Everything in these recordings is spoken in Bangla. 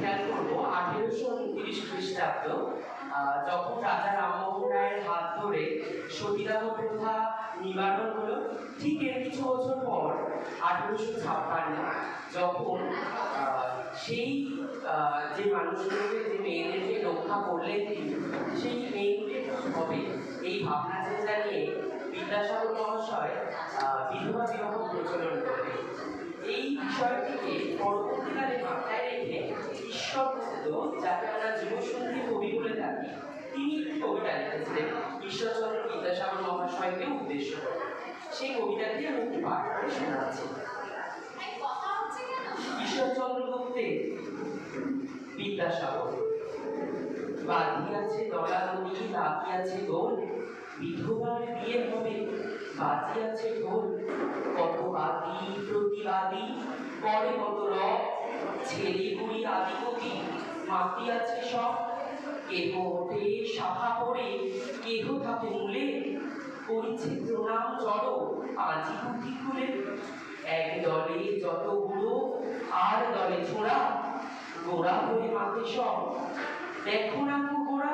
খেয়াল করব। আঠেরোশো উনত্রিশ খ্রিস্টাব্দ যখন রাজা রামমোহন রায়ের হাত ধরে সতীদাহ প্রথা নিবারণ হলো, ঠিক এর কিছু বছর পর, আঠেরোশো ছাপ্পান্ন, যখন সেই যে মানুষগুলোকে, যে মেয়েদেরকে রক্ষা করলেন সেই মেয়েদের হবে? এই ভাবনা চিন্তা নিয়ে বিদ্যাসাগর মহাশয় বিধবা বিবাহ প্রচলন করলেন এই বিষয়টিকে পরবর্তীকালে মাথায় গুপ্ত যাকে আমরা যুবসন্ধি কবি বলে থাকি তিনি একটি কবিতা লিখেছিলেন, ঈশ্বরচন্দ্র বিদ্যাসাগর মহাশয়কে উদ্দেশ্য করে। সেই কবিতাটি আমি একটু পাঠ করে শোনাচ্ছি। ঈশ্বরচন্দ্র গুপ্তের বিদ্যাসাগর বাঁধিয়াছে দলা নদী লাগিয়াছে গোল বিধবার বিয়ে হবে। বাজিয়াছে ঢোল কত বাদী প্রতিবাদী করে কত রব, ছেলে, বুড়ি আদি কবি মাতিয়াছে সব। কেহ ওঠে শাখা পড়ে, কেহ থাকে মূলে, করিছে প্রণাম জড়, আজি পুঁথি খুলে। এক দলে যত বুড়ো আর দলে ছোড়া, গোড়া হয়ে মাকে সব। দেখো না গোড়া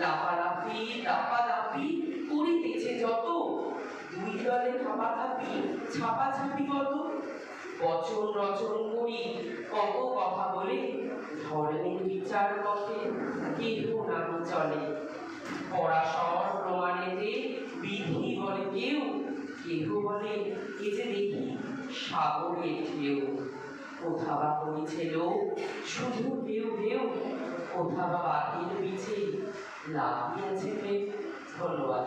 লাফালাফি দাপাদাপি থাপাথাপি ছাপাছাপি কত বচন রচন করি, কত কথা বলে, ধর্মের বিচার পথে কেহ নাম চলে। পরাশর প্রমাণেতে বিধি বলে কেউ, কেহ বলে এ যে দেখি সাগরের ঢেউ। কোথা বা করিছে লোক, শুধু ঢেউ ঢেউ, কোথা বা বাতিল পিছে প্রেম ধন্যবাদ।